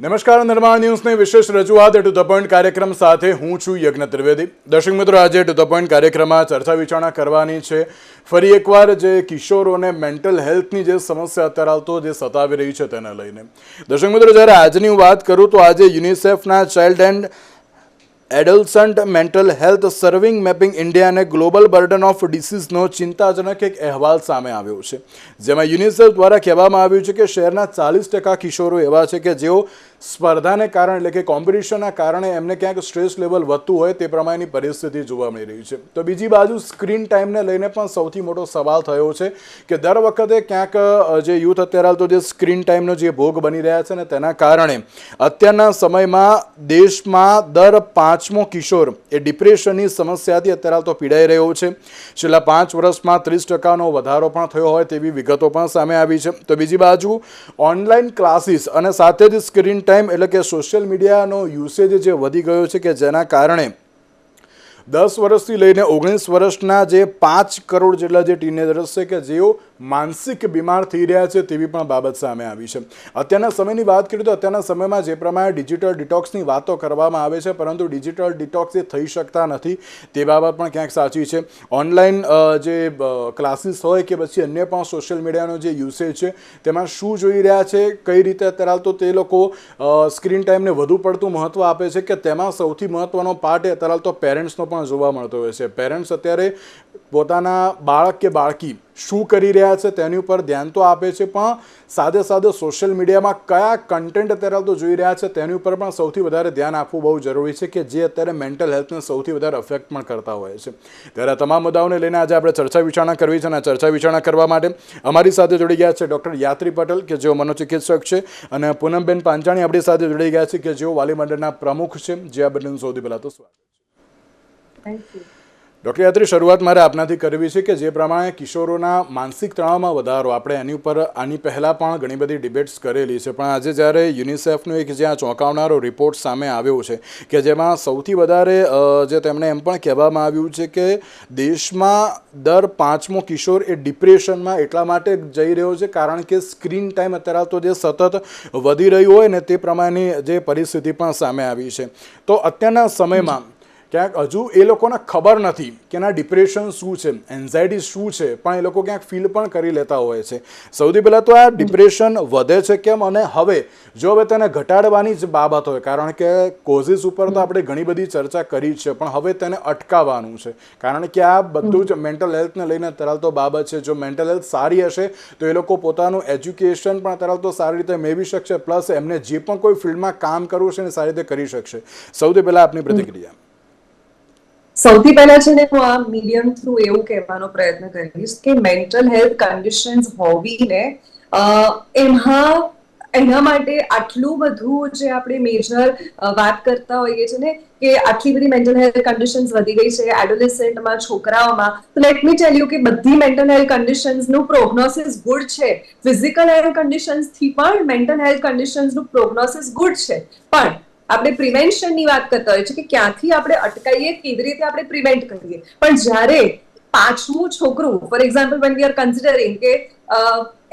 નમસ્કાર, નિર્માણ ન્યૂઝની વિશેષ રજૂઆત ટુ ધ પોઈન્ટ કાર્યક્રમ સાથે હું છું યજ્ઞ ત્રિવેદી. દર્શક મિત્રો, આજે ટુ ધ પોઈન્ટ કાર્યક્રમમાં ચર્ચા વિચારણા કરવાની છે. ફરી એકવાર જે કિશોરોને મેન્ટલ હેલ્થની જે સમસ્યા અત્યારે હાલ જે સતાવી રહી છે તેને લઈને. દર્શક મિત્રો, જ્યારે આજની વાત કરું તો આજે યુનિસેફના child and adolescent mental health serving mapping India અને ગ્લોબલ બર્ડન ઓફ ડિસીઝનો ચિંતાજનક એક અહેવાલ સામે આવ્યો છે. જેમાં યુનિસેફ દ્વારા કહેવામાં આવ્યું છે કે શહેરના ચાલીસ ટકા કિશોરો એવા છે કે જેઓ સ્પર્ધાને કારણે એટલે કે કોમ્પિટિશનના કારણે એમને ક્યાંક સ્ટ્રેસ લેવલ વધતું હોય તે પ્રમાણેની પરિસ્થિતિ જોવા મળી રહી છે. તો બીજી બાજુ સ્ક્રીન ટાઈમને લઈને પણ સૌથી મોટો સવાલ થયો છે કે દર વખતે ક્યાંક જે યુથ અત્યારે તો જે સ્ક્રીન ટાઈમનો જે ભોગ બની રહ્યા છે ને તેના કારણે અત્યારના સમયમાં દેશમાં દર પાંચમો કિશોર. એ ડિપ્રેશનની સમસ્યાથી અત્યારે તો પીડાઈ રહ્યો છે. છેલ્લા પાંચ વર્ષમાં ત્રીસ ટકાનો વધારો પણ થયો હોય તેવી વિગતો પણ સામે આવી છે. તો બીજી બાજુ, ઓનલાઈન ક્લાસીસ અને સાથે જ સ્ક્રીન ટાઈમ એટલે કે સોશિયલ મીડિયાનો યુસેજ જે વધી ગયો છે કે જેના કારણે દસ વર્ષથી લઈને ઓગણીસ વર્ષના જે પાંચ કરોડ જેટલા જે ટીનેજર્સ છે કે જેઓ માનસિક બીમાર થઈ રહ્યા છે તેવી પણ બાબત સામે આવી છે. અત્યારના સમયની વાત કરીએ તો અત્યારના સમયમાં જે પ્રમાણે ડિજિટલ ડિટોક્સની વાતો કરવામાં આવે છે, પરંતુ ડિજિટલ ડિટોક્સ એ થઈ શકતા નથી, તે બાબત પણ ક્યાંક સાચી છે. ઓનલાઈન જે ક્લાસીસ હોય કે પછી અન્ય પણ સોશિયલ મીડિયાનો જે યુસેજ છે, તેમાં શું જોઈ રહ્યા છે, કઈ રીતે અત્યારે તો તે લોકો સ્ક્રીન ટાઈમને વધુ પડતું મહત્ત્વ આપે છે કે તેમાં સૌથી મહત્ત્વનો પાર્ટ એ અત્યારે તો પેરેન્ટ્સનો પણ જોવા મળતો હોય છે. પેરેન્ટ્સ અત્યારે પોતાના બાળક કે બાળકી શું કરી રહ્યા છે તેની ઉપર ધ્યાન તો આપે છે, પણ સાથે સાથે સોશિયલ મીડિયામાં કયા કન્ટેન્ટ અત્યારે તો જોઈ રહ્યા છે તેની ઉપર પણ સૌથી વધારે ધ્યાન આપવું બહુ જરૂરી છે કે જે અત્યારે મેન્ટલ હેલ્થને સૌથી વધારે અફેક્ટ પણ કરતા હોય છે. ત્યારે તમામ મુદ્દાઓને લઈને આજે આપણે ચર્ચા વિચારણા કરવી છે અને ચર્ચા વિચારણા કરવા માટે અમારી સાથે જોડી ગયા છે ડૉક્ટર યાત્રી પટેલ, કે જેઓ મનોચિકિત્સક છે, અને પૂનમબેન પાંચાણી આપણી સાથે જોડી ગયા છે કે જેઓ વાલી મંડળના પ્રમુખ છે. જે આ બંનેનું સૌથી પહેલાં તો સ્વાગત છે. થેન્ક યુ ડૉક્ટર યાત્રી, શરૂઆત મારે આપનાથી કરવી છે કે જે પ્રમાણે કિશોરોના માનસિક તણાવમાં વધારો, આપણે એની ઉપર આની પહેલાં પણ ઘણી બધી ડિબેટ્સ કરેલી છે. પણ આજે જ્યારે યુનિસેફનો એક જ્યાં ચોંકાવનારો રિપોર્ટ સામે આવ્યો છે કે જેમાં સૌથી વધારે જે તેમણે એમ પણ કહેવામાં આવ્યું છે કે દેશમાં દર પાંચમો કિશોર એ ડિપ્રેશનમાં એટલા માટે જઈ રહ્યો છે કારણ કે સ્ક્રીન ટાઈમ અત્યારે તો જે સતત વધી રહ્યું હોય ને તે પ્રમાણેની જે પરિસ્થિતિ પણ સામે આવી છે. તો અત્યારના સમયમાં ક્યાંક હજુ એ લોકોને ખબર નથી કે એના ડિપ્રેશન શું છે એન્ઝાયટી શું છે પણ એ લોકો ક્યાંક ફીલ પણ કરી લેતા હોય છે. સૌથી પહેલાં તો આ ડિપ્રેશન વધે છે કેમ અને હવે? જો હવે તેને ઘટાડવાની જ બાબત હોય કારણ કે કોઝિસ ઉપર તો આપણે ઘણી બધી ચર્ચા કરી જ છે પણ હવે તેને અટકાવવાનું છે. કારણ કે આ બધું જ મેન્ટલ હેલ્થને લઈને અત્યારે તો બાબત છે. જો મેન્ટલ હેલ્થ સારી હશે તો એ લોકો પોતાનું એજ્યુકેશન પણ અત્યારે તો સારી રીતે મેળવી શકશે પ્લસ એમને જે પણ કોઈ ફિલ્ડમાં કામ કરવું છે ને સારી રીતે કરી શકશે. સૌથી પહેલાં આપની પ્રતિક્રિયા. સૌથી પહેલા છે ને હું આ મીડિયમ થ્રુ એવું કહેવાનો પ્રયત્ન કરીશ કે મેન્ટલ હેલ્થ કન્ડિશન્સ હોવીને એમાં એના માટે આટલું બધું જે આપણે મેજર વાત કરતા હોઈએ છીએ ને કે આટલી બધી મેન્ટલ હેલ્થ કન્ડિશન્સ વધી ગઈ છે એડોલેસેન્ટમાં છોકરાઓમાં, તો લેટ મી ટેલ યુ કે બધી મેન્ટલ હેલ્થ કન્ડિશન્સનું પ્રોગ્નોસિસ ગુડ છે. ફિઝિકલ હેલ્થ કન્ડિશન્સથી પણ મેન્ટલ હેલ્થ કન્ડિશન્સનું પ્રોગ્નોસિસ ગુડ છે. પણ આપણે પ્રિવેન્શનની વાત કરતા હોઈએ છીએ કે ક્યાંથી આપણે અટકાઈએ, કેવી રીતે આપણે પ્રિવેન્ટ કરીએ. પણ જ્યારે પાંચમું છોકરું for example one we are considering કે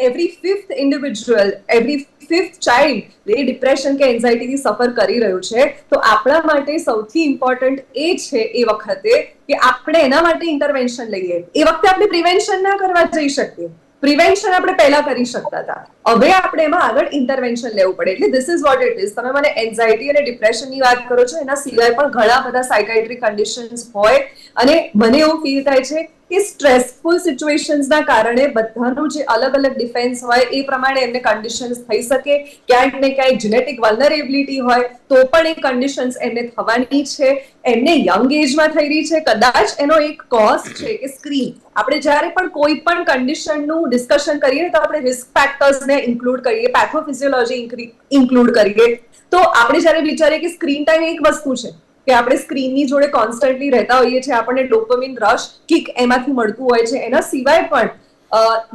every fifth individual every fifth child એ ડિપ્રેશન કે એન્ઝાઇટીથી સફર કરી રહ્યું છે, તો આપણા માટે સૌથી ઇમ્પોર્ટન્ટ એ છે એ વખતે કે આપણે એના માટે ઇન્ટરવેન્શન લઈએ. એ વખતે આપણે પ્રિવેન્શન ના કરવા જઈ શકીએ. પ્રિવેન્શન આપણે પહેલા કરી શકતા હતા. હવે આપણે એમાં આગળ ઇન્ટરવેન્શન લેવું પડે. એટલે this is what it is તમે મને એન્ઝાયટી અને ડિપ્રેશનની વાત કરો છો, એના સિવાય પણ ઘણા બધા સાયકાઇટ્રી કન્ડિશન્સ હોય અને મને એવું ફીલ થાય છે કે સ્ટ્રેસફુલ સિચ્યુએશન્સના કારણે બધાનું જે અલગ અલગ ડિફેન્સ હોય, એ પ્રમાણે એમને કન્ડિશન્સ થઈ શકે. ક્યાંક ને ક્યાંક જેનેટિક વલ્નરેબિલિટી હોય, તો પણ એ કન્ડિશન્સ એમને થવાની છે. એમને યંગ એજમાં થઈ રહી છે. કદાચ એનો એક કોઝ છે કે સ્ક્રીન આપણે જ્યારે પણ કોઈ પણ કન્ડિશનનું ડિસ્કશન કરીએ તો આપણે રિસ્ક ફેક્ટર્સને ઇન્ક્લુડ કરીએ પેથોફિઝિયોલોજી ઇન્ક્લુડ કરીએ. તો આપણે જ્યારે વિચારીએ કે સ્ક્રીન ટાઈમ એક વસ્તુ છે. કે આપણે સ્ક્રીનની જોડે કોન્સ્ટન્ટલી રહેતા હોઈએ છીએ, આપણને ડોપમિન રશ કિક એમાંથી મળતું હોય છે. એના સિવાય પણ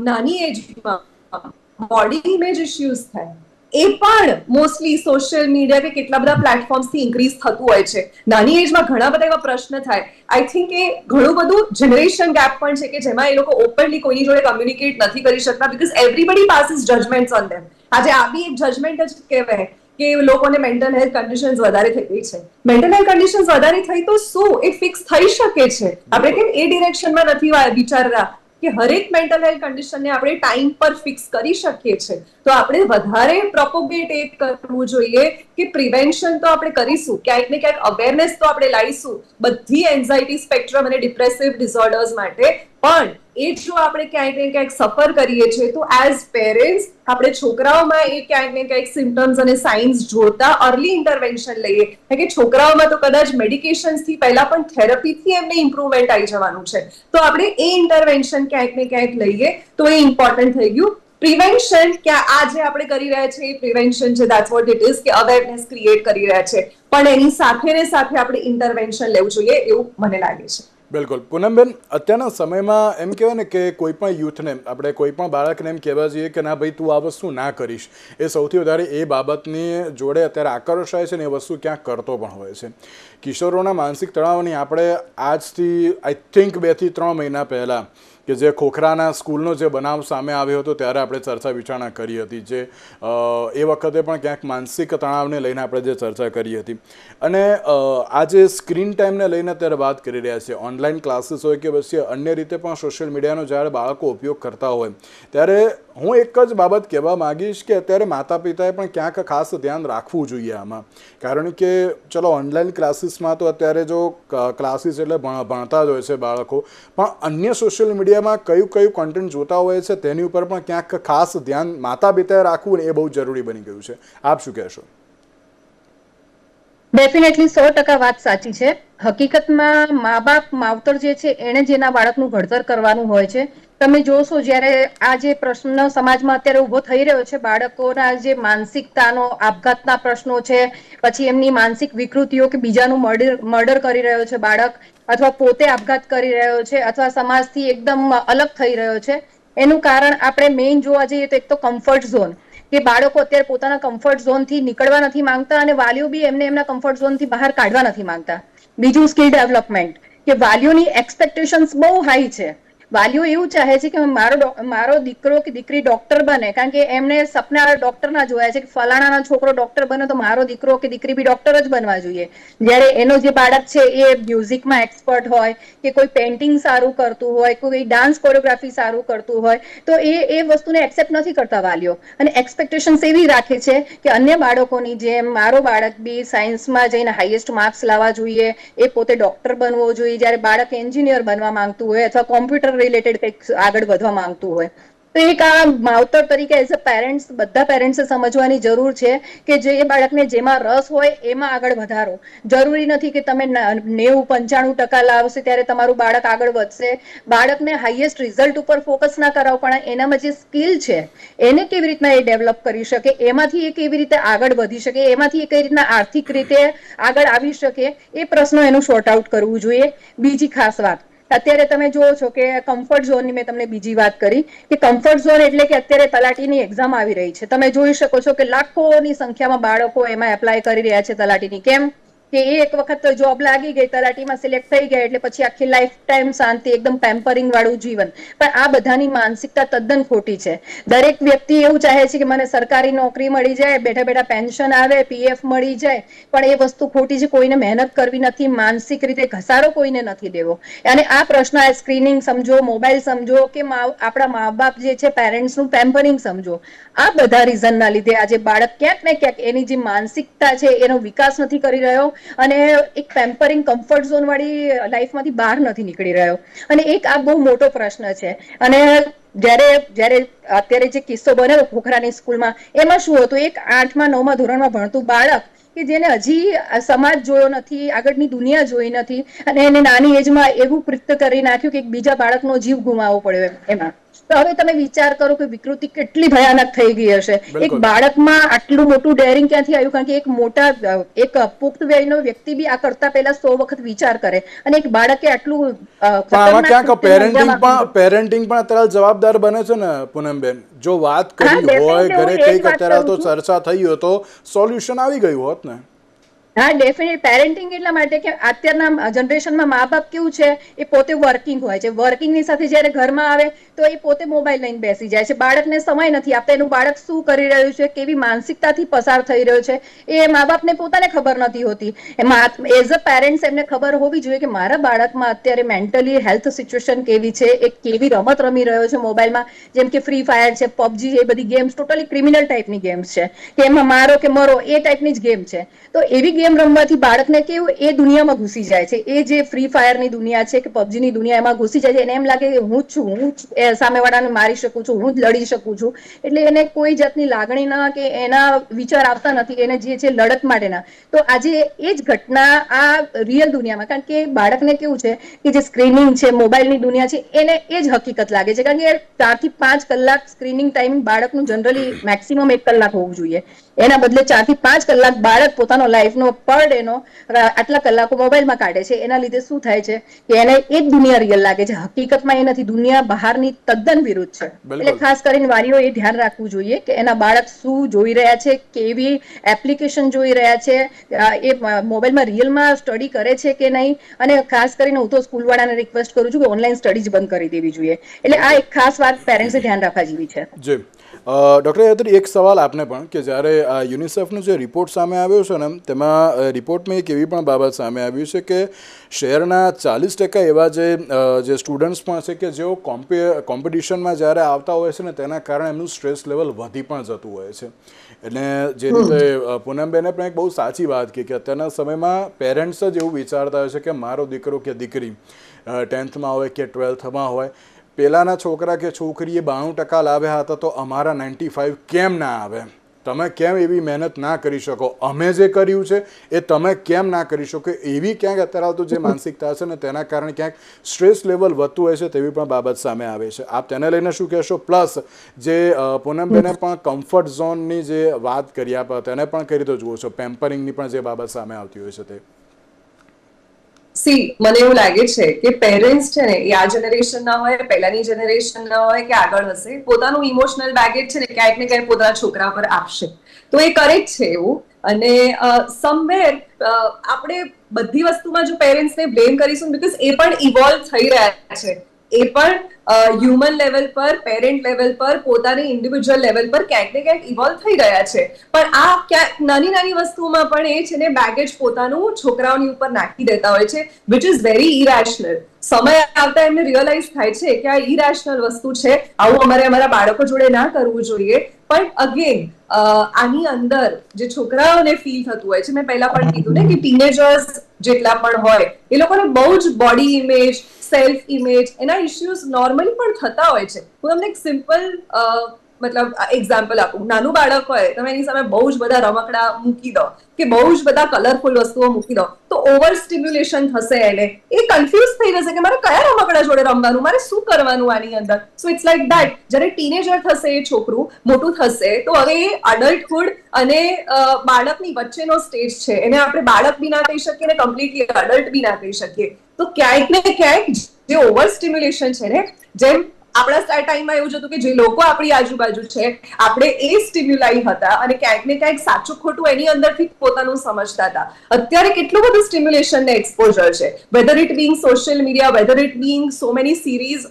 નાની એજમાં બોડી ઇમેજ ઇશ્યુઝ થાય. એ પણ મોસ્ટલી સોશિયલ મીડિયા કે કેટલા બધા પ્લેટફોર્મ્સથી ઇન્ક્રીઝ થતું હોય છે. નાની એજમાં ઘણા બધા એવા પ્રશ્ન થાય. આઈ થિંક એ ઘણું બધું જનરેશન ગેપ પણ છે કે જેમાં એ લોકો ઓપનલી કોઈની જોડે કમ્યુનિકેટ નથી કરી શકતા બીકોઝ એવરીબડી પાસ ઇઝ જજમેન્ટ ઓન ધેમ આજે આ બી એક જજમેન્ટ જ કહેવાય. કે લોકોને મેન્ટલ હેલ્થ કન્ડિશન્સ વધારે થઈ ગઈ છે. મેન્ટલ હેલ્થ કન્ડિશન્સ વધારે થઈ તો શું? એ ફિક્સ થઈ શકે છે. આપણે કેમ એ ડિરેક્શનમાં નથી વિચારતા કે હરેક મેન્ટલ હેલ્થ કન્ડિશનને આપણે ટાઈમ પર ફિક્સ કરી શકીએ છીએ તો આપણે વધારે પ્રોપોગેટ એ કરવું જોઈએ કે પ્રિવેન્શન તો આપણે કરીશું. ક્યાંક ને ક્યાંક અવેરનેસ તો આપણે લાવીશું. બધી એન્ઝાઇટી સ્પેક્ટ્રમ અને ડિપ્રેસિવ ડિસઓર્ડર્સ માટે. પણ એ જો આપણે ક્યાંક ને ક્યાંક સફર કરીએ છીએ, તો એઝ પેરેન્ટ્સ આપણે છોકરાઓમાં એ ક્યાંક ને ક્યાંક સિમ્ટમ્સ અને સાઇન્સ જોતા અર્લી ઇન્ટરવેન્શન લઈએ. કે છોકરાઓમાં તો કદાચ મેડિકેશન્સથી પહેલા પણ થેરપીથી એમને ઇમ્પ્રુવમેન્ટ આવી જવાનું છે. તો આપણે એ ઇન્ટરવેન્શન ક્યાંક ને ક્યાંક લઈએ, તો એ ઇમ્પોર્ટન્ટ થઈ ગયું. પ્રિવેન્શન કે આ જે આપણે કરી રહ્યા છીએ પ્રિવેન્શન છે દેટ્સ વોટ ઇટ ઇઝ કે અવેરનેસ ક્રિએટ કરી રહ્યા છે. પણ એની સાથે ને સાથે આપણે ઇન્ટરવેન્શન લેવું જોઈએ એવું મને લાગે છે. બિલકુલ. પૂનમબેન, અત્યારના સમયમાં એમ કહેવાય ને કે કોઈ પણ યુથને, આપણે કોઈ પણ બાળકને એમ કહેવા જોઈએ કે ના ભાઈ, તું આ વસ્તુ ના કરીશ. એ સૌથી વધારે એ બાબતની જોડે અત્યારે આકર્ષાય છે ને એ વસ્તુ ક્યાંક કરતો પણ હોય છે. કિશોરોના માનસિક તણાવની આપણે આજથી આઈ થિંક બેથી ત્રણ મહિના પહેલાં કે જે ખોખરાના સ્કૂલનો જે બનાવ સામે આવ્યો હતો, ત્યારે આપણે ચર્ચા વિચારણા કરી હતી, જે એ વખતે પણ ક્યાંક માનસિક તણાવને લઈને આપણે જે ચર્ચા કરી હતી. અને આજે સ્ક્રીન ટાઈમને લઈને અત્યારે વાત કરી રહ્યા છીએ. ઓનલાઈન ક્લાસીસ હોય કે પછી અન્ય રીતે પણ સોશિયલ મીડિયાનો જ્યારે બાળકો ઉપયોગ કરતા હોય, ત્યારે હું એક જ બાબત કહેવા માંગીશ કે અત્યારે માતા પિતાએ પણ ક્યાંક ખાસ ધ્યાન રાખવું જોઈએ આમાં. કારણ કે, ચલો ઓનલાઈન ક્લાસીસમાં તો અત્યારે જો ક્લાસીસ એટલે ભણતા જ હોય છે બાળકો. પણ અન્ય સોશિયલ મીડિયામાં કયું કયું કન્ટેન્ટ જોતા હોય છે, તેની ઉપર પણ ક્યાંક ખાસ ધ્યાન માતા પિતાએ રાખવું એ બહુ જરૂરી બની ગયું છે. આપ શું કહેશો? ડેફિનેટલી સો ટકા વાત સાચી છે. હકીકતમાં મા બાપ, માવતર જે છે, એણે જેના બાળકનું ઘડતર કરવાનું હોય છે તમે જોશો, જ્યારે આ જે પ્રશ્ન સમાજમાં અત્યારે ઊભો થઈ રહ્યો છે, બાળકોના જે માનસિકતાનો આપઘાતના પ્રશ્નો છે, પછી એમની માનસિક વિકૃતિઓ કે બીજાનું મર્ડર મર્ડર કરી રહ્યો છે, બાળક અથવા પોતે આપઘાત કરી રહ્યો છે, અથવા સમાજથી એકદમ અલગ થઈ રહ્યો છે, એનું કારણ આપણે મેઇન જોવા જઈએ તો એક તો કમ્ફર્ટ ઝોન કે બાળકો અત્યારે પોતાના કમ્ફર્ટ ઝોનથી નીકળવા નથી માંગતા અને વાલીઓ બી એમને એમના કમ્ફર્ટ ઝોનથી બહાર કાઢવા નથી માંગતા. બીજું સ્કિલ ડેવલપમેન્ટ કે વાલીઓની એક્સપેક્ટેશન્સ બહુ હાઈ છે. વાલીઓ એવું ચાહે છે કે મારો મારો દીકરો કે દીકરી ડોક્ટર બને, કારણ કે એમને સપના ડોક્ટરના જોયા છે કે ફલાણાના છોકરો ડોક્ટર બને તો મારો દીકરો કે દીકરી બી ડોક્ટર જ બનવા જોઈએ. જ્યારે એનો જે બાળક છે એ મ્યુઝિકમાં એક્સપર્ટ હોય કે કોઈ પેઇન્ટિંગ સારું કરતું હોય, કોઈ ડાન્સ કોરિયોગ્રાફી સારું કરતું હોય, તો એ એ વસ્તુને એક્સેપ્ટ નથી કરતા વાલીઓ. અને એક્સપેક્ટેશન્સ એવી રાખે છે કે અન્ય બાળકોની જેમ મારો બાળક બી સાયન્સમાં જઈને હાઈએસ્ટ માર્ક્સ લાવવા જોઈએ, એ પોતે ડોક્ટર બનવો જોઈએ. જ્યારે બાળક એન્જિનિયર બનવા માંગતું હોય અથવા કોમ્પ્યુટર રિલેટેડ કંઈક આગળ વધવા માંગતું હોય. તો એક આ માવતર તરીકે એઝ અ પેરેન્ટ્સ બધા પેરેન્ટ્સે સમજવાની જરૂર છે કે જે બાળકને જેમાં રસ હોય એમાં આગળ વધારો. જરૂરી નથી કે તમે નેવું, પંચાણું ટકા લાવશે ત્યારે તમારું બાળક આગળ વધશે. બાળકને હાઈએસ્ટ રિઝલ્ટ ઉપર ફોકસ ના કરાવો, પણ એનામાં જે સ્કિલ છે, એને કેવી રીતના એ ડેવલપ કરી શકે? એમાંથી એ કેવી રીતે આગળ વધી શકે? એમાંથી એ કઈ રીતના આર્થિક રીતે આગળ આવી શકે? એ પ્રશ્નો એનું શોર્ટ આઉટ કરવું જોઈએ. બીજી ખાસ વાત અત્યારે તમે જુઓ છો કે કમ્ફર્ટ ઝોનની મેં તમને બીજી વાત કરી કે કમ્ફર્ટ ઝોન એટલે કે અત્યારે તલાટીની એક્ઝામ આવી રહી છે. તમે જોઈ શકો છો કે લાખોની સંખ્યામાં બાળકો એમાં એપ્લાય કરી રહ્યા છે તલાટીની. કેમ? કે એ એક વખત જોબ લાગી ગઈ, તલાટીમાં સિલેક્ટ થઈ ગયા એટલે પછી આખી લાઈફ ટાઈમ શાંતિ, એકદમ પેમ્પરિંગ વાળું જીવન. પણ આ બધાની માનસિકતા તદ્દન ખોટી છે. દરેક વ્યક્તિ એવું ચાહે છે કે મને સરકારી નોકરી મળી જાય, બેઠા બેઠા પેન્શન આવે પીએફ મળી જાય, પણ એ વસ્તુ ખોટી છે, કોઈને મહેનત કરવી નથી, માનસિક રીતે ઘસારો કોઈને નથી દેવો. અને આ પ્રશ્ન આ સ્ક્રીનિંગ સમજો મોબાઈલ સમજો, કે આપણા મા બાપ જે છે પેરેન્ટ્સનું પેમ્પરિંગ સમજો. આ બધા રીઝનના લીધે આજે બાળક ક્યાંક ને ક્યાંક એની જે માનસિકતા છે, એનો વિકાસ નથી કરી રહ્યો અને એક પેમ્પરિંગ કમ્ફર્ટ ઝોન વાળી લાઈફમાંથી બહાર નથી નીકળી રહ્યો. અને એક આ બહુ મોટો પ્રશ્ન છે. અને જ્યારે જ્યારે અત્યારે જે કિસ્સો બનેલો ખોખરાની સ્કૂલમાં, એમાં શું હતું? એક આઠમા, નવમા ધોરણમાં ભણતું બાળક કે જેને હજી સમાજ જોયો નથી, આગળની દુનિયા જોઈ નથી, અને એને નાની એજમાં એવું કૃત્ય કરી નાખ્યું કે એક બીજા બાળકનો જીવ ગુમાવવો પડ્યો એમાં. તો હવે તમે વિચાર કરો કે વિકૃતિ કેટલી ભયાનક થઈ ગઈ હશે. એક બાળકમાં આટલું મોટું ડેરિંગ ક્યાંથી આવ્યું? કારણ કે એક મોટા એક પુખ્ત વયનો વ્યક્તિ બી આ કરતા પહેલા સો વખત વિચાર કરે. અને એક બાળકે આટલું પણ ક્યાંક પેરેન્ટિંગ પણ પેરેન્ટિંગ પણ અત્યારે જવાબદાર બને છે ને પૂનમબેન જો વાત કરી હોય ઘરે કંઈક અત્યારે તો ચર્ચા થઈ હોય તો સોલ્યુશન આવી ગયું હોત ને. હા ડેફિનેટ પેરેન્ટિંગ એટલા માટે કે અત્યારના જનરેશનમાં મા બાપ કેવું છે, એ પોતે વર્કિંગ હોય છે. વર્કિંગની સાથે જ્યારે ઘરમાં આવે, તો એ પોતે મોબાઈલ લઈને બેસી જાય છે. બાળકને સમય નથી આપતા. એનું બાળક શું કરી રહ્યું છે, કેવી માનસિકતાથી પસાર થઈ રહ્યો છે, એ મા બાપને પોતાને ખબર નથી હોતી. એઝ અ પેરેન્ટ્સ એમને ખબર હોવી જોઈએ કે મારા બાળકમાં અત્યારે મેન્ટલી હેલ્થ સિચ્યુએશન કેવી છે, એ કેવી રમત રમી રહ્યો છે મોબાઈલમાં જેમ કે ફ્રી ફાયર છે પબજી એ બધી ગેમ્સ ટોટલી ક્રિમિનલ ટાઈપની ગેમ્સ છે. કે એમાં મારો કે મરો, એ ટાઈપની જ ગેમ છે. તો એવી ગેમ રમવાથી બાળકને કેવું, એ દુનિયામાં ઘૂસી જાય છે. એ જે ફ્રી ફાયરની દુનિયા છે કે પબજીની દુનિયા એમાં ઘૂસી જાય છે, એને એમ લાગે કે હું છું, હું જ સામેવાળાને મારી શકું છું, હું જ લડી શકું છું. એટલે એને કોઈ જાતની લાગણીના કે એના વિચાર આવતા નથી, એને જે છે લડત માટેના. તો આજે એ જ ઘટના આ રિયલ દુનિયામાં, કારણ કે બાળકને કેવું છે કે જે સ્ક્રીનિંગ છે મોબાઈલની દુનિયા છે, એને એ જ હકીકત લાગે છે. કારણ કે ચારથી પાંચ કલાક સ્ક્રીનિંગ ટાઈમિંગ બાળકનું જનરલી મેક્સિમમ એક કલાક હોવું જોઈએ. એના બદલે ચારથી પાંચ કલાક બાળક પોતાનો લાઈફનો પર ડે નો આટલા કલાકો મોબાઈલમાં કાઢે છે. એના લીધે શું થાય છે કે એને એ જ દુનિયા રિયલ લાગે છે. હકીકતમાં એ નથી. દુનિયા બહારની તદ્દન વિરુદ્ધ છે. એટલે ખાસ કરીને વાલીઓ એ ધ્યાન રાખવું જોઈએ કે એના બાળક શું જોઈ રહ્યા છે કેવી એપ્લિકેશન જોઈ રહ્યા છે એ મોબાઈલમાં રિયલમાં સ્ટડી કરે છે કે નહીં? અને ખાસ કરીને હું તો સ્કૂલવાળાને રિક્વેસ્ટ કરું છું કે ઓનલાઈન સ્ટડી બંધ કરી દેવી જોઈએ. એટલે આ એક ખાસ વાત પેરેન્ટ્સે ધ્યાન રાખવા જેવી છે. જી. ડૉક્ટર યાત્રી એક સવાલ આપને પણ કે જ્યારે આ યુનિસેફનો જે રિપોર્ટ સામે આવ્યો છે ને તેમાં રિપોર્ટમાં એક એવી પણ બાબત સામે આવી છે કે શહેરના ચાલીસ ટકા એવા જે જે સ્ટુડન્ટ્સ પણ છે કે જેઓ કોમ્પે કોમ્પિટિશનમાં જ્યારે આવતા હોય છે ને તેના કારણે એમનું સ્ટ્રેસ લેવલ વધી પણ જતું હોય છે. એટલે જે રીતે પૂનમબેને પણ એક બહુ સાચી વાત કહી કે અત્યારના સમયમાં પેરેન્ટ્સ જ એવું વિચારતા હોય છે કે મારો દીકરો કે દીકરી ટેન્થમાં હોય કે ટ્વેલ્થમાં હોય પેલાના છોકરા કે છોકરીએ બાણું ટકા લાવ્યા હતા તો અમારા નાઇન્ટી ફાઇવ કેમ ના આવે? તમે કેમ એવી મહેનત ના કરી શકો? અમે જે કર્યું છે એ તમે કેમ ના કરી શકો? એવી ક્યાંક અત્યારે આવતું જે માનસિકતા છે ને તેના કારણે ક્યાંક સ્ટ્રેસ લેવલ વધતું હોય છે તેવી પણ બાબત સામે આવે છે. આપ તેને લઈને શું કહેશો? પ્લસ જે પૂનમબેને પણ કમ્ફર્ટ ઝોનની જે વાત કરી, આપ તેને પણ કરી તો જુઓ છો. પેમ્પરિંગની પણ જે બાબત સામે આવતી હોય છે તે. સી મને એવું લાગે છે કે પેરેન્ટ્સ છે ને, એ આ જનરેશન ના હોય, પહેલાની જનરેશન ના હોય કે આગળ હશે, પોતાનું ઇમોશનલ બેગેજ છે ને ક્યાંક ને ક્યાંક પોતાના છોકરા પર આપશે. તો એ કરે જ છે એવું. અને સમવેર આપણે બધી વસ્તુમાં જો પેરેન્ટ્સને બ્લેમ કરીશું બીકોઝ એ પણ ઇવોલ્વ થઈ રહ્યા છે. એ પણ હ્યુમન લેવલ પર પેરેન્ટ લેવલ પર, પોતાની ઇન્ડિવિજ્યુઅલ લેવલ પર ક્યાંક ને ક્યાંક ઇવોલ્વ થઈ રહ્યા છે. પણ આ ક્યાંક નાની નાની વસ્તુમાં પણ એ છે ને બેગેજ પોતાનું છોકરાઓની ઉપર નાખી દેતા હોય છે વિચ ઇઝ વેરી ઇરેશનલ સમય આવતા એમને રિયલાઇઝ થાય છે કે આ ઇરેશનલ વસ્તુ છે. આવું અમારે અમારા બાળકો જોડે ના કરવું જોઈએ. પણ અગેન આની અંદર જે છોકરાઓને ફીલ થતું હોય છે, મેં પહેલા પણ કીધું ને કે ટીનેજર્સ જેટલા પણ હોય, એ લોકોને બહુ જ બોડી ઇમેજ સેલ્ફ ઇમેજ એના ઇશ્યુઝ નોર્મલી પણ થતા હોય છે. હું તમને એક સિમ્પલ મતલબ એક્ઝામ્પલ આપું. નાનું બાળક હોય, તમે એની સામે બહુ જ બધા રમકડા મૂકી દો કે બહુ જ બધા કલરફુલ વસ્તુઓ મૂકી દો, તો ઓવર સ્ટિમ્યુલેશન થશે એને. એ કન્ફ્યુઝ થઈ જશે કે મારે કયા રમકડા જોડે રમવાનું, મારે શું કરવાનું આની અંદર? સો ઇટ્સ લાઈક દેટ જ્યારે ટીનેજર થશે એ છોકરું, મોટું થશે, તો હવે એ અડલ્ટહુડ અને બાળકની વચ્ચેનો સ્ટેજ છે. એને આપણે બાળક બી ના કહી શકીએ ને કમ્પ્લીટલી અડલ્ટ બી ના કહી શકીએ. તો ક્યાંક ને ક્યાંક જે ઓવર સ્ટિમ્યુલેશન છે ને, જેમ આપણા ટાઈમમાં એવું જ હતું કે જે લોકો આપણી આજુબાજુ છે, આપણે એ સ્ટિમ્યુલાઈ હતા અને ક્યાંક ને ક્યાંક સાચું ખોટું એની અંદરથી પોતાનું સમજતા હતા. અત્યારે કેટલું બધું સ્ટિમ્યુલેશન ને એક્સપોઝર છે. Whether it being social media whether it being so many series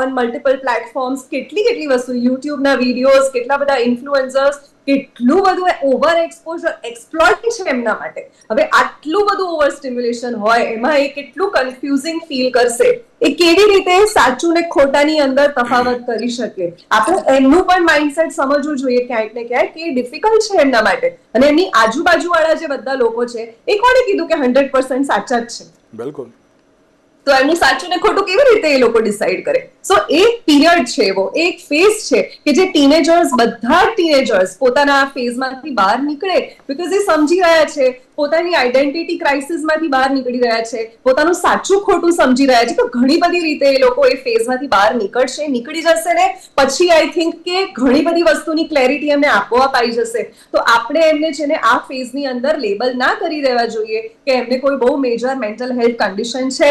on multiple platforms કેટલી કેટલી વસ્તુ યુટ્યુબના વિડીયોઝ કેટલા બધા ઇન્ફ્લુએન્સર્સ કેટલું બધું ઓવર એક્સપોઝર એક્સપ્લોઇટ છે એમના માટે. હવે આટલું બધું ઓવર સ્ટિમ્યુલેશન હોય, એમાં એ કેટલું કન્ફ્યુઝિંગ ફીલ કરશે, એ કેવી રીતે સાચું ને ખોટાની અંદર તફાવત કરી શકે? આપણે એમનું પણ માઇન્ડસેટ સમજવું જોઈએ ક્યાંક ને ક્યાંક કે ડિફિકલ્ટ છે એમના માટે. અને એમની આજુબાજુવાળા જે બધા લોકો છે, એ કોણે કીધું કે હંડ્રેડ પર્સન્ટ સાચા જ છે? બિલકુલ. તો એમનું સાચું ને ખોટું કેવી રીતે એ લોકો ડિસાઈડ કરે? સો એક પીરિયડ છે એવો એક ફેઝ છે કે જે ટીનેજર્સ બધા ટીનેજર્સ પોતાના ફેઝમાંથી બહાર નીકળે બીકોઝ એ સમજી રહ્યા છે પોતાની આઈડેન્ટિટી ક્રાઇસિસમાંથી બહાર નીકળી રહ્યા છે પોતાનું સાચું ખોટું સમજી રહ્યા છે. તો ઘણી બધી રીતે એ લોકો એ ફેઝમાંથી બહાર નીકળશે નીકળી જશે ને પછી આઈ થિંક કે ઘણી બધી વસ્તુની ક્લેરિટી એમને આપોઆપ આવી જશે. તો આપણે એમને છે ને આ ફેઝની અંદર લેબલ ના કરી દેવા જોઈએ કે એમને કોઈ બહુ મેજર મેન્ટલ હેલ્થ કન્ડિશન છે.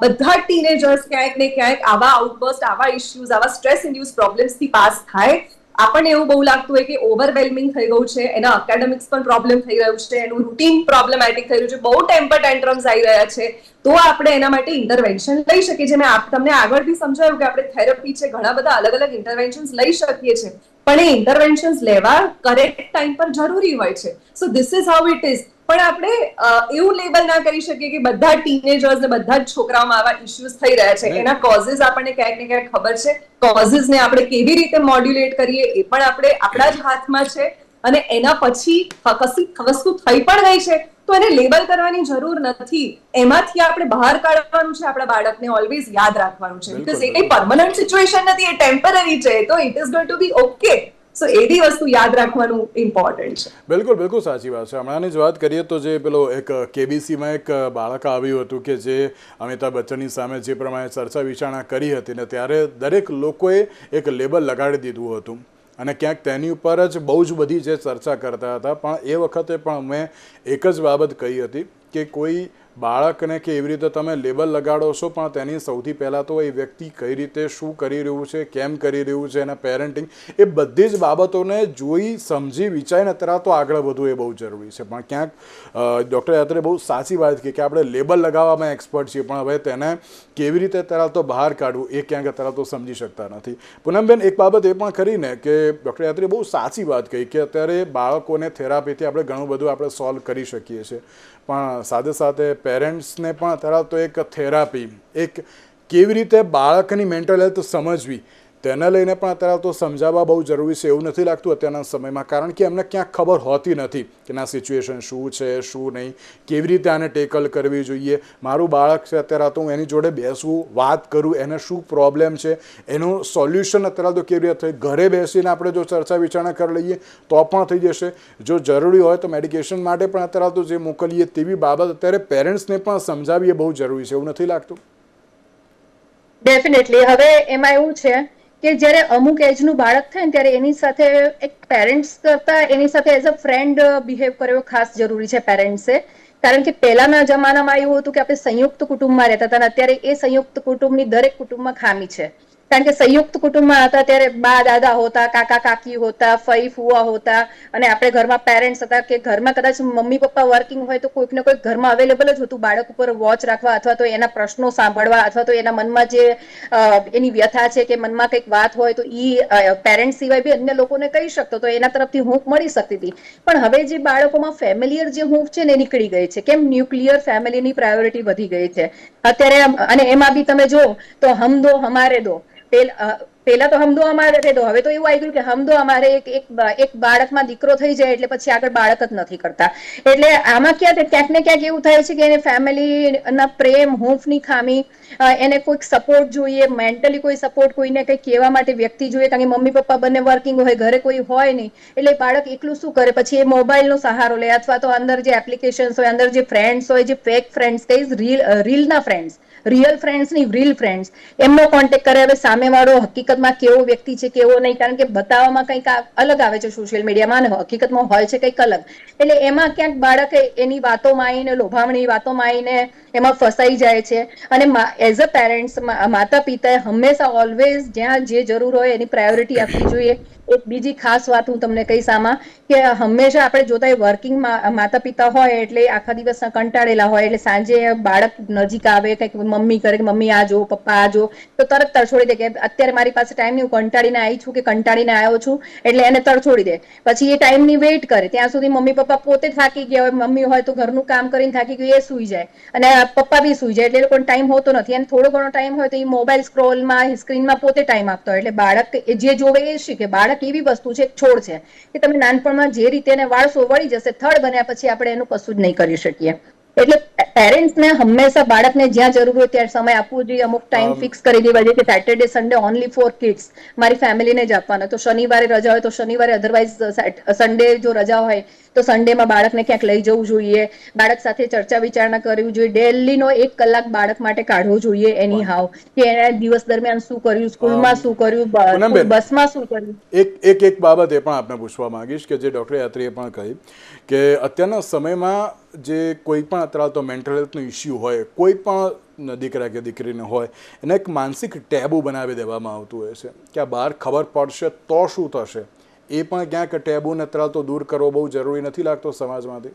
બધા ટીનેજર્સ ક્યાંક ને ક્યાંક આવા આઉટબર્સ્ટ આવા ઇશ્યુઝ આવા સ્ટ્રેસ ઇન્ડ્યુસ પ્રોબ્લેમ્સથી પાસ થાય. આપણને એવું બહુ લાગતું હોય કે ઓવરવેલ્મિંગ થઈ ગયું છે, એના એકેડેમિક્સ પણ પ્રોબ્લેમ થઈ રહ્યું છે, એનું રૂટીન પ્રોબ્લેમેટિક થઈ રહ્યું છે, બહુ ટેમ્પર ટેન્ટ્રમ્સ આવી રહ્યા છે. તો આપણે એના માટે ઇન્ટરવેન્શન લઈ શકીએ છીએ. મેં તમને આગળથી સમજાવ્યું કે આપણે થેરપી છે, ઘણા બધા અલગ અલગ ઇન્ટરવેન્શન્સ લઈ શકીએ છીએ. પણ એ ઇન્ટરવેન્શન્સ લેવા કરેક્ટ ટાઈમ પર જરૂરી હોય છે. So this is how it is પણ આપણે એવું લેબલ ના કરી શકીએ કે બધા ટીનેજર્સ ને બધા જ છોકરાઓમાં આવા ઇશ્યુઝ થઈ રહ્યા છે. એના કોઝિસ આપણને ક્યાંક ને ક્યાંક ખબર છે. કોઝિસ ને આપણે કેવી રીતે મોડ્યુલેટ કરીએ એ પણ આપણે આપણા જ હાથમાં છે. અને એના પછી કસી વસ્તુ થઈ પણ ગઈ છે. તો એને લેબલ કરવાની જરૂર નથી. એમાંથી આપણે બહાર કાઢવાનું છે આપણા બાળકને ઓલવેઝ યાદ રાખવાનું છે. બીકોઝ એ કઈ પરમનન્ટ સિચ્યુએશન નથી એ ટેમ્પરરી છે. તો it is going to be okay so એવી વસ્તુ યાદ રાખવાનું ઇમ્પોર્ટન્ટ છે. બિલકુલ બિલકુલ સાચી વાત છે. હમણાંની જ વાત કરીએ તો જે પેલો એક કેબીસીમાં એક બાળક આવ્યું હતું કે જે અમિતાભ બચ્ચનની સામે જે પ્રમાણે ચર્ચા વિચારણા કરી હતી ને ત્યારે દરેક લોકોએ એક લેબલ લગાડી દીધું હતું. અને ક્યાંક તેની ઉપર જ બહુ જ બધી જે ચર્ચા કરતા હતા. પણ એ વખતે પણ મેં એક જ બાબત કહી હતી કે કોઈ બાળકને કે એવી રીતે તમે લેબલ લગાડો છો, પણ તેની સૌથી પહેલાં તો એ વ્યક્તિ કઈ રીતે શું કરી રહ્યું છે, કેમ કરી રહ્યું છે, એના પેરેન્ટિંગ એ બધી જ બાબતોને જોઈ, સમજી, વિચારીને અત્યારે તો આગળ વધવું એ બહુ જરૂરી છે. પણ ક્યાંક ડૉક્ટર યાત્રે બહુ સાચી વાત કહી કે આપણે લેબલ લગાવવામાં એક્સપર્ટ છીએ, પણ હવે તેને કેવી રીતે અત્યારે તો બહાર કાઢવું એ ક્યાંક અત્યારે તો સમજી શકતા નથી. પૂનમબેન, એક બાબત એ પણ કરીને કે ડૉક્ટર યાત્રે બહુ સાચી વાત કહી કે અત્યારે બાળકોને થેરાપીથી આપણે ઘણું બધું આપણે સોલ્વ કરી શકીએ છીએ. પણ સાથે સાથે પેરેન્ટ્સને પણ ધરાવતો એક થેરાપી એક કેવી રીતે બાળકની મેન્ટલ હેલ્થ સમજવી તેને લઈને પણ અત્યારે તો સમજાવવા બહુ જરૂરી છે એવું નથી લાગતું અત્યારના સમયમાં, કારણ કે એમને ક્યાંક ખબર હોતી નથી કે ના સિચ્યુએશન શું છે, શું નહીં, કેવી રીતે આને ટેકલ કરવી જોઈએ. મારું બાળક છે અત્યારે તો હું એની જોડે બેસું, વાત કરું, એને શું પ્રોબ્લેમ છે, એનું સોલ્યુશન અત્યારે તો કેવી રીતે ઘરે બેસીને આપણે જો ચર્ચા વિચારણા કરી લઈએ તો પણ થઈ જશે. જો જરૂરી હોય તો મેડિકેશન માટે પણ અત્યારે તો જે મોકલીએ તેવી બાબત અત્યારે પેરેન્ટ્સને પણ સમજાવીએ બહુ જરૂરી છે, એવું નથી લાગતું? ડેફિનેટલી હવે એમાં એવું છે કે જ્યારે અમુક એજનું બાળક થાય ને ત્યારે એની સાથે એક પેરેન્ટ્સ કરતા એની સાથે એઝ અ ફ્રેન્ડ બિહેવ કરવો ખાસ જરૂરી છે પેરેન્ટ્સે કારણ કે પહેલાના જમાનામાં એવું હતું કે આપણે સંયુક્ત કુટુંબમાં રહેતા હતા અત્યારે એ સંયુક્ત કુટુંબની દરેક કુટુંબમાં ખામી છે. કારણ કે સંયુક્ત કુટુંબમાં હતા, ત્યારે બા દાદા હોતા, કાકા કાકી હોતા, ફઈ ફુવા હોતા અને આપણે ઘરમાં પેરેન્ટ્સ હતા કે ઘરમાં કદાચ મમ્મી પપ્પા વર્કિંગ હોય તો કોઈક ને કોઈક ઘરમાં અવેલેબલ જ હતું, બાળક ઉપર વોચ રાખવા અથવા તો એના પ્રશ્નો સાંભળવા અથવા તો એના મનમાં જે એની વ્યથા છે કે મનમાં કંઈક વાત હોય તો ઈ પેરેન્ટ્સ સિવાય બી અન્ય લોકોને કહી શકતો તો એના તરફથી હૂંફ મળી શકતી હતી. પણ હવે જે બાળકોમાં ફેમિલિયર જે હૂંફ છે ને નીકળી ગઈ છે. કેમ? ન્યુક્લિયર ફેમિલીની પ્રાયોરિટી વધી ગઈ છે. અત્યારે અને એમાં બી તમે જો તો હમ દો, હમારે દો. પેલ- તો હમદો અમારે રહેતો. હવે તો એવું આવી ગયું કે હમદો અમારે એક બાળકમાં દીકરો થઈ જાય એટલે પછી આગળ બાળક જ નથી કરતા. એટલે આમાં ક્યાં ક્યાંક ને ક્યાંક એવું થાય છે કે એને ફેમિલી ના પ્રેમ, હૂંફની ખામી એને કોઈક સપોર્ટ જોઈએ મેન્ટલી કોઈ સપોર્ટ કોઈને કંઈક કહેવા માટે વ્યક્તિ જોઈએ, કારણ કે મમ્મી, પપ્પા બંને વર્કિંગ હોય, ઘરે કોઈ હોય નહીં. એટલે બાળક એકલું શું કરે? પછી એ મોબાઈલનો સહારો લે, અથવા તો અંદર જે એપ્લિકેશન્સ હોય, અંદર જે ફ્રેન્ડ્સ હોય, જે ફેક ફ્રેન્ડ્સ કઈ રીલ રીલના ફ્રેન્ડ્સ રિયલ ફ્રેન્ડ્સ નહીં રીલ ફ્રેન્ડ્સ એમનો કોન્ટેક્ટ કરે હવે સામેવાળો હકીકતમાં કેવો વ્યક્તિ છે, કેવો નહીં, કારણ કે બતાવવામાં કંઈક અલગ આવે છે સોશિયલ મીડિયામાં અને હકીકતમાં હોય છે કંઈક અલગ. એટલે એમાં ક્યાંક બાળક એની વાતોમાં આવીને, લોભામણી વાતોમાં આવીને એમાં ફસાઈ જાય છે. અને એઝ અ પેરેન્ટ્સ માતા પિતાએ હંમેશા ઓલવેઝ જ્યાં જે જરૂર હોય એની પ્રાયોરિટી આપવી જોઈએ. એક બીજી ખાસ વાત હું તમને કહીશ આમાં, કે હંમેશા આપણે જોતા વર્કિંગ માતા પિતા હોય એટલે આખા દિવસના કંટાળેલા હોય, એટલે સાંજે બાળક નજીક આવે, કંઈક મમ્મી કરે કે મમ્મી આ જો, પપ્પા આ જો. તો તરત તરછોડી દે કે અત્યારે મારી પાસે ટાઈમ નહીં, હું કંટાળીને આવી છું કે કંટાળીને આવ્યો છું, એટલે એને તરછોડી દે. પછી એ ટાઈમની વેઇટ કરે. ત્યાં સુધી મમ્મી, પપ્પા પોતે થાકી ગયા હોય. મમ્મી હોય તો ઘરનું કામ કરીને થાકી ગયું, એ સૂઈ જાય. અને પપ્પા બી સૂઈ જાય, એટલે લોકોને ટાઈમ હોતો નથી. અને થોડો ઘણો ટાઈમ હોય તો એ મોબાઈલ સ્ક્રોલમાં સ્ક્રીનમાં પોતે ટાઈમ આપતો હોય. એટલે બાળક જે જોવે એ શીખે. બાળક એવી વસ્તુ છે છોડ છે, કે તમે નાનપણમાં જે રીતે એને વાળશો વળી જશે થડ બન્યા પછી આપણે એનું કશું જ નહીં કરી શકીએ. એટલે પેરેન્ટ્સને હંમેશા બાળકને જ્યાં જરૂર હોય ત્યાં સમય આપવો જોઈએ. અમુક ટાઈમ ફિક્સ કરી દેવા જોઈએ કે Saturday Sunday only for kids મારી ફેમિલીને જ આપવાના. તો શનિવારે રજા હોય તો શનિવારે અધરવાઇઝ સન્ડે જો રજા હોય તો સન્ડેમાં બાળકને ક્યાંક લઈ જવું જોઈએ. બાળક સાથે ચર્ચા વિચારણા કરવી જોઈએ. ડેલીનો એક કલાક બાળક માટે કાઢવો જોઈએ એની હાવ કે એને દિવસ દરમિયાન શું કર્યું સ્કૂલમાં શું કર્યું બસમાં શું કર્યું? એક એક એક બાબત એ પણ આપને પૂછવા માંગીશ કે જે ડૉક્ટર યાત્રીએ પણ કહી કે અત્યારના સમયમાં જે કોઈ પણ અત્યારે તો મેન્ટલ હેલ્થનો ઇસ્યુ હોય કોઈ પણ દીકરા કે દીકરીને હોય એને એક માનસિક ટેબુ બનાવી દેવામાં આવતું હોય છે. કે આ બહાર ખબર પડશે તો શું થશે? એ પણ ક્યાંક ટેબુને અત્યારે તો દૂર કરવો બહુ જરૂરી નથી લાગતો સમાજમાંથી.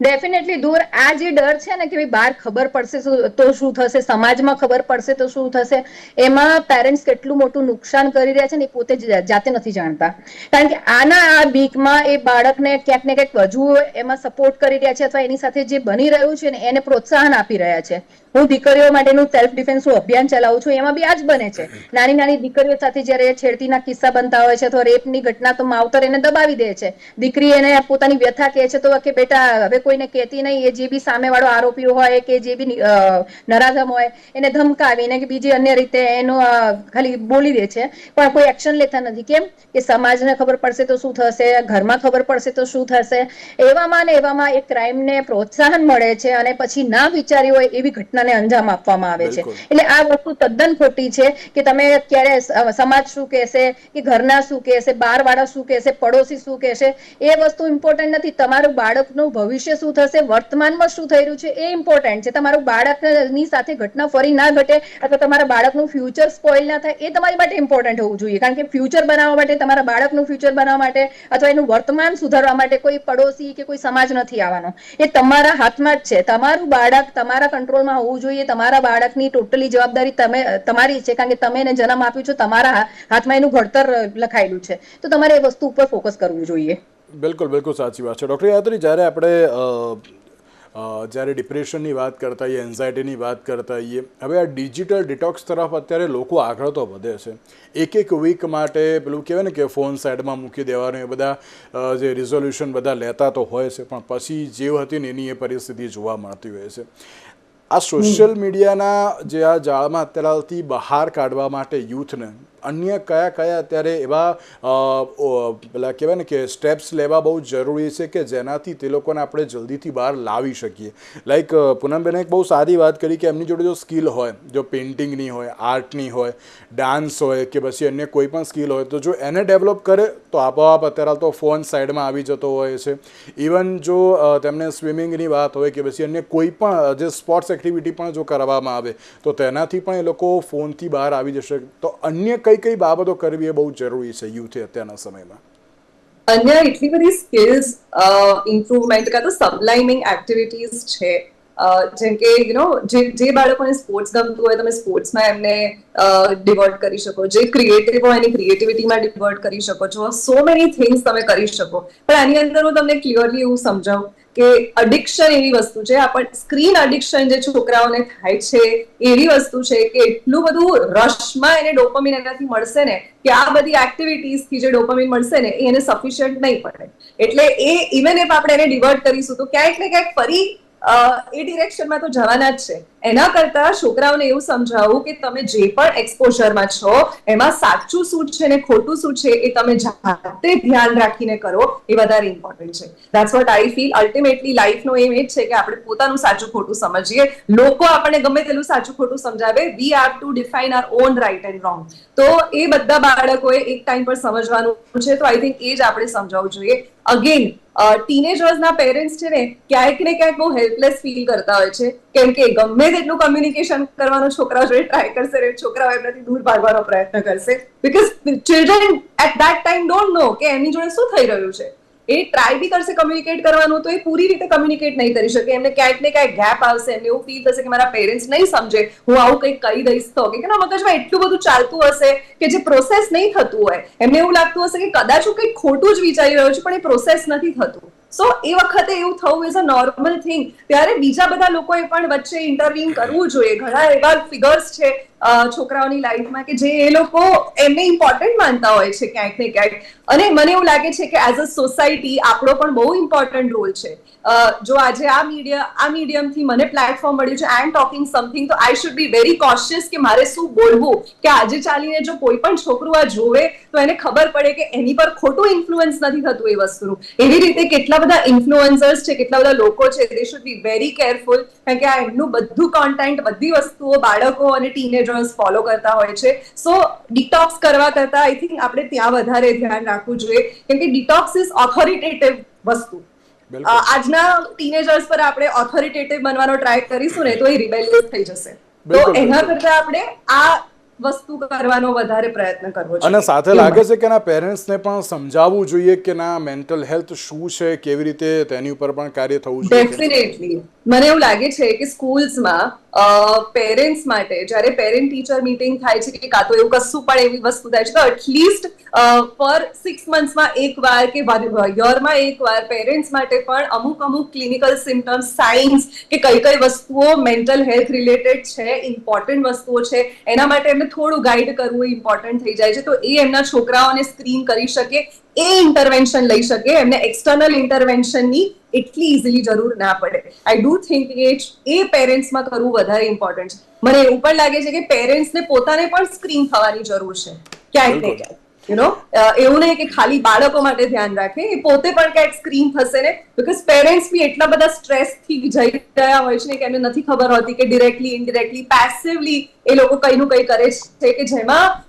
ડેફિનેટલી દૂર. આ જે ડર છે ને કે ભાઈ બહાર ખબર પડશે તો શું થશે? સમાજમાં ખબર પડશે તો શું થશે? એમાં પેરેન્ટ્સ કેટલું મોટું નુકસાન કરી રહ્યા છે ને એ પોતે જાતે નથી જાણતા. કારણ કે આના આ બીકમાં એ બાળકને ક્યાંક ને ક્યાંક હજુ એમાં સપોર્ટ કરી રહ્યા છે અથવા એની સાથે જે બની રહ્યું છે ને એને પ્રોત્સાહન આપી રહ્યા છે. હું દીકરીઓ માટેનું સેલ્ફ ડિફેન્સનું અભિયાન ચલાવું છું, એમાં બી આ જ બને છે. નાની નાની દીકરીઓ સાથે જ્યારે છેડતીના કિસ્સા બનતા હોય છે અથવા રેપની ઘટના તો માવતર એને દબાવી દે છે. દીકરી એને પોતાની વ્યથા કહે છે તો કે બેટા, હવે કોઈને કહેતી નહીં એ જે બી સામેવાળો આરોપીઓ હોય કે જે બી નરાધમ હોય એને ધમકાવીને કે બીજી અન્ય રીતે એનું ખાલી બોલી દે છે. પણ કોઈ એક્શન લેતા નથી. કેમ? કે સમાજને ખબર પડશે તો શું થશે ઘરમાં ખબર પડશે તો શું થશે. એવામાં ને એવામાં એ ક્રાઇમને પ્રોત્સાહન મળે છે અને પછી ના વિચારી હોય એવી ઘટનાને અંજામ આપવામાં આવે છે. એટલે આ વસ્તુ તદ્દન ખોટી છે કે તમે ક્યારે સમાજ શું કહેશે કે ઘરના શું કહેશે બાર વાળા શું કહેશે પડોશી શું કહેશે એ વસ્તુ ઇમ્પોર્ટન્ટ નથી. તમારું બાળકનું ભવિષ્ય શું થશે, વર્તમાનમાં શું થઈ રહ્યું છે, એ ઇમ્પોર્ટન્ટ છે. તમારું બાળકની સાથે ઘટના ફરી ના ઘટે અથવા તમારા બાળકનું ફ્યુચર સ્પોઇલ ના થાય, એ તમારી માટે ઇમ્પોર્ટન્ટ હોવું જોઈએ. કારણ કે ફ્યુચર બનાવવા માટે, તમારા બાળકનું ફ્યુચર બનાવવા માટે અથવા એનું વર્તમાન સુધારવા માટે કોઈ પડોશી કે કોઈ સમાજ નથી આવવાનો. એ તમારા હાથમાં જ છે. તમારું બાળક તમારા કંટ્રોલમાં હોવું જોઈએ. તમારા બાળકની ટોટલી જવાબદારી તમે, તમારી છે. કારણ કે તમે એને જન્મ આપ્યો છો, તમારા હાથમાં એનું ઘડતર લખાયેલું છે. તો તમારે એ વસ્તુ ઉપર ફોકસ કરવું જોઈએ. બિલકુલ બિલકુલ સાચી વાત છે. ડૉક્ટર યાત્રી જ્યારે આપણે જ્યારે ડિપ્રેશનની વાત કરતા હોઈએ એન્ઝાયટીની વાત કરતા હોઈએ હવે આ ડિજિટલ ડિટોક્સ તરફ અત્યારે લોકો આગળ તો વધે છે. એક એક વીક માટે પેલું કહેવાય ને કે ફોન સાઈડમાં મૂકી દેવાનું એ બધા જે રિઝોલ્યુશન બધા લેતા તો હોય છે પણ પછી જે હતી ને એની એ પરિસ્થિતિ જોવા મળતી હોય છે. આ સોશિયલ મીડિયાના જે આ જાળમાં અત્યારથી બહાર કાઢવા માટે યુથને અન્ય કયા કયા અત્યારે એવા પેલા કહેવાય ને કે સ્ટેપ્સ લેવા બહુ જરૂરી છે કે જેનાથી તે લોકોને આપણે જલ્દીથી બહાર લાવી શકીએ. લાઈક પૂનમબેને એક બહુ સારી વાત કરી કે એમની જોડે જો સ્કિલ હોય, જો પેઇન્ટિંગની હોય આર્ટની હોય ડાન્સ હોય કે પછી અન્ય કોઈ પણ સ્કિલ હોય, તો જો એને ડેવલપ કરે, તો આપોઆપ અત્યારે તો ફોન સાઈડમાં આવી જતો હોય છે. ઇવન જો તેમને સ્વિમિંગની વાત હોય કે પછી અન્ય કોઈ પણ જે સ્પોર્ટ્સ એક્ટિવિટી પણ જો કરવામાં આવે, તો તેનાથી પણ એ લોકો ફોનથી બહાર આવી જશે. તો અન્ય કઈ કઈ બાબતો કરવી એ બહુ જરૂરી છે યુથે અત્યારના સમયમાં? અન્ય એટલી બધી સ્કિલ્સ ઇમ્પ્રુવમેન્ટ કાં તો સબલાઇમિંગ એક્ટિવિટીઝ છે. જેમ કે યુ નો જે જે બાળકોને સ્પોર્ટ્સ ગમતું હોય તમે સ્પોર્ટ્સમાં એમને ડિવર્ટ કરી શકો. જે ક્રિએટિવ હોય એની ક્રિએટિવિટીમાં ડિવર્ટ કરી શકો છો. સો મેની થિંગ્સ તમે કરી શકો. પણ આની અંદર હું તમને ક્લિયરલી એવું સમજાવું કે અડિક્શન એવી વસ્તુ છે. આપણ સ્ક્રીન અડિક્શન જે છોકરાઓને થાય છે, એવી વસ્તુ છે કે એટલું બધું રશમાં એને ડોપામિન એનાથી મળશે ને કે આ બધી એક્ટિવિટીઝથી જે ડોપામિન મળશે ને એ એને સફિશિયન્ટ નહીં પડે. એટલે એ ઇવન એફ આપણે એને ડિવર્ટ કરીશું તો ક્યાંક ને ક્યાંક ફરી એ ડિરેક્શનમાં તો જવાના જ છે. એના કરતા છોકરાઓને એવું સમજાવવું કે તમે જે પણ એક્સપોઝરમાં છો, એમાં સાચું શું છે ને ખોટું શું છે એ તમે જાતે ધ્યાન રાખીને કરો, એ વધારે ઇમ્પોર્ટન્ટ છે. That's what I feel ultimately લાઈફનો એમ એ જ છે કે આપણે પોતાનું સાચું ખોટું સમજીએ. લોકો આપણને ગમે તેલું સાચું ખોટું સમજાવે. We have to define our own right and wrong તો એ બધા બાળકોએ એક ટાઈમ પર સમજવાનું છે. તો આઈ થિંક એ જ આપણે સમજાવવું જોઈએ. અગેન ટીનેજર્સના પેરેન્ટ્સ છે ને, ક્યાંક ને ક્યાંક બહુ હેલ્પલેસ ફીલ કરતા હોય છે. કેમ કે ગમે તેટલું કમ્યુનિકેશન કરવાનો છોકરાઓ જોડે ટ્રાય કરશે ને છોકરાઓ એમનાથી દૂર ભાગવાનો પ્રયત્ન કરશે. Because children at that time don't know કે એમની જોડે શું થઈ રહ્યું છે. એ ટ્રાય બી કરશે કમ્યુનિકેટ કરવાનું તો એ પૂરી રીતે કમ્યુનિકેટ નહીં કરી શકે. એમને ક્યાંક ને ક્યાંક ગેપ આવશે, એમને એવું ફીલ થશે કે મારા પેરેન્ટ્સ નહીં સમજે. હું આવું કંઈક કહી દઈશ તો. કે ના, મગજમાં એટલું બધું ચાલતું હશે કે જે પ્રોસેસ નહીં થતું હોય. એમને એવું લાગતું હશે કે કદાચ હું કંઈક ખોટું જ વિચારી રહ્યો છું, પણ એ પ્રોસેસ નથી થતું. સો એ વખતે એવું થવું ઇઝ અ નોર્મલ થિંગ ત્યારે બીજા બધા લોકોએ પણ વચ્ચે ઇન્ટરવ્યુ કરવું જોઈએ. ઘણા એવા ફિગર્સ છે છોકરાઓની લાઈફમાં કે જે એ લોકો એમને ઇમ્પોર્ટન્ટ માનતા હોય છે ક્યાંક ને ક્યાંક. અને મને એવું લાગે છે કે એઝ અ સોસાયટી આપણો પણ બહુ ઇમ્પોર્ટન્ટ રોલ છે. જો આજે આ મીડિયા આ મીડિયમથી મને પ્લેટફોર્મ મળ્યું છે આઈ એમ ટોકિંગ સમથિંગ તો I should be very cautious કે મારે શું બોલવું? કે આજે ચાલીને જો કોઈ પણ છોકરું આ જોવે, તો એને ખબર પડે કે એની પર ખોટું ઇન્ફ્લુઅન્સ નથી થતું એ વસ્તુનું. એવી રીતે કેટલા બધા ઇન્ફ્લુઅન્સર્સ છે કેટલા બધા લોકો છે they should be very careful કારણ કે આ એમનું બધું કોન્ટેન્ટ બધી વસ્તુઓ બાળકો અને ટીનેજર્સ ફોલો કરતા હોય છે. સો ડિટોક્સ કરવા કરતા આઈ થિંક આપણે ત્યાં વધારે ધ્યાન રાખવું જોઈએ કેમ કે ડિટોક્સ ઇઝ ઓથોરિટેટિવ વસ્તુ. આજના ટીનેજર્સ પર આપણે ઓથોરિટેટિવ બનવાનો ટ્રાય કરીશું ને તો એ રિબેલિયસ થઈ જશે. તો એના કરતા આપણે આ વસ્તુ કરવાનો વધારે પ્રયત્ન કરવો જોઈએ. અને સાથે લાગે છે કે ના પેરેન્ટ્સને પણ સમજાવવું જોઈએ કે ના મેન્ટલ હેલ્થ શું છે કેવી રીતે તેની ઉપર પણ કાર્ય થવું જોઈએ? ડેફિનેટલી મને એવું લાગે છે કે સ્કૂલ્સમાં પેરેન્ટ્સ માટે જ્યારે પેરેન્ટ ટીચર મીટિંગ થાય છે કે કાં તો એવું કશું પણ એવી વસ્તુ થાય છે તો એટલીસ્ટ પર સિક્સ મંથ્સમાં એક વાર કે યરમાં એક વાર પેરેન્ટ્સ માટે પણ અમુક અમુક ક્લિનિકલ સિમ્ટમ્સ સાઇન્સ કે કઈ કઈ વસ્તુઓ મેન્ટલ હેલ્થ રિલેટેડ છે ઇમ્પોર્ટન્ટ વસ્તુઓ છે એના માટે એમને થોડું ગાઈડ કરવું ઇમ્પોર્ટન્ટ થઈ જાય છે. તો એ એમના છોકરાઓને સ્ક્રીન કરી શકે એ ઇન્ટરવેન્શન લઈ શકે. એમને એક્સટર્નલ ઇન્ટરવેન્શનની એટલી ઇઝીલી જરૂર ના પડે. આઈ ડુ થિંક એ એ પેરેન્ટ્સમાં કરવું વધારે ઇમ્પોર્ટન્ટ છે. મને એવું પણ લાગે છે કે પેરેન્ટ્સને પોતાને પણ સ્ક્રીન થવાની જરૂર છે. ક્યાંક ને બિલકુલ. યુ નો એવું નહીં કે ખાલી બાળકો માટે ધ્યાન રાખે. એ પોતે પણ ક્યાંક સ્ક્રીન થશે ને? બીકોઝ પેરેન્ટ્સ બી એટલા બધા સ્ટ્રેસથી જઈ રહ્યા હોય છે ને કે એમને નથી ખબર હોતી કે ડિરેક્ટલી ઇનડિરેક્ટલી પેસિવલી એ લોકો કંઈનું કઈ કરે છે કે જેમાં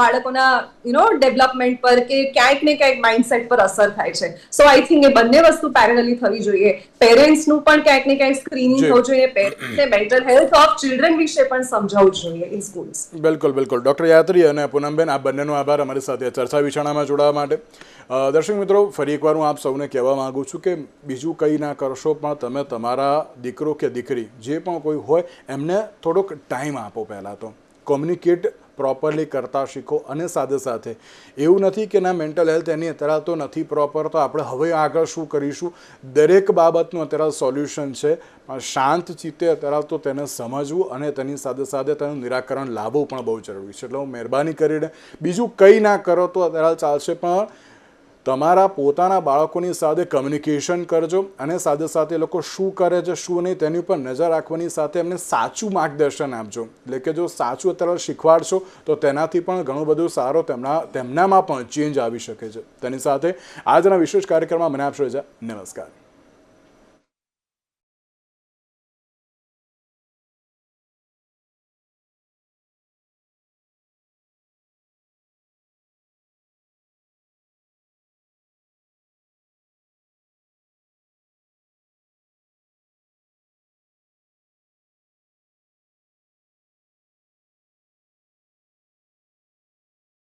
બાળકોના યુ નો ડેવલપમેન્ટ પર કે ક્યાંક ને ક્યાંક માઇન્ડસેટ પર અસર થાય છે. સો આઈ થિંક એ બંને વસ્તુ પેરેલલી થવી જોઈએ. પેરેન્ટ્સનું પણ ક્યાંક ને ક્યાંક સ્ક્રીનિંગ. થવું જોઈએ. પેરેન્ટ્સને મેન્ટલ હેલ્થ ઓફ ચિલ્ડ્રન વિશે પણ સમજાવવું જોઈએ ઇન સ્કૂલ્સ બિલકુલ બિલકુલ. ડોક્ટર યાત્રી અને પૂનમબેન આ બંનેનો આભાર અમારી સાથે ચર્ચા વિચારણામાં જોડાવા માટે. દર્શક મિત્રો ફરી એકવાર હું આપ સૌને કહેવા માંગુ છું કે બીજું કંઈ ના કરશો પણ તમે તમારા દીકરો કે દીકરી જે પણ કોઈ હોય એમને થોડોક ટાઈમ આપો પહેલાં તો. કોમ્યુનિકેટ પ્રોપરલી કરતા શીખો અને સાથે સાથે એવું નથી કે ના મેન્ટલ હેલ્થ એની અત્યારે તો નથી પ્રોપર તો આપણે હવે આગળ શું કરીશું? દરેક બાબતનું અત્યારે સોલ્યુશન છે. શાંત ચિત્તે અત્યારે તો તેને સમજવું અને તેની સાથે સાથે તેનું નિરાકરણ લાવવું પણ બહુ જરૂરી છે. એટલે હું મહેરબાની કરીને બીજું કંઈ ના કરો તો અત્યારે ચાલશે, પણ તમારા પોતાના બાળકોની સાથે કમ્યુનિકેશન કરજો અને સાથે સાથે એ લોકો શું કરે છે, શું નહીં તેની ઉપર નજર રાખવાની સાથે એમને સાચું માર્ગદર્શન આપજો. એટલે કે જો સાચું અત્યારે શીખવાડશો, તો તેનાથી પણ ઘણું બધું સારો તેમના, તેમનામાં પણ ચેન્જ આવી શકે છે. તેની સાથે આજના વિશેષ કાર્યક્રમમાં મને આપશો રજા નમસ્કાર.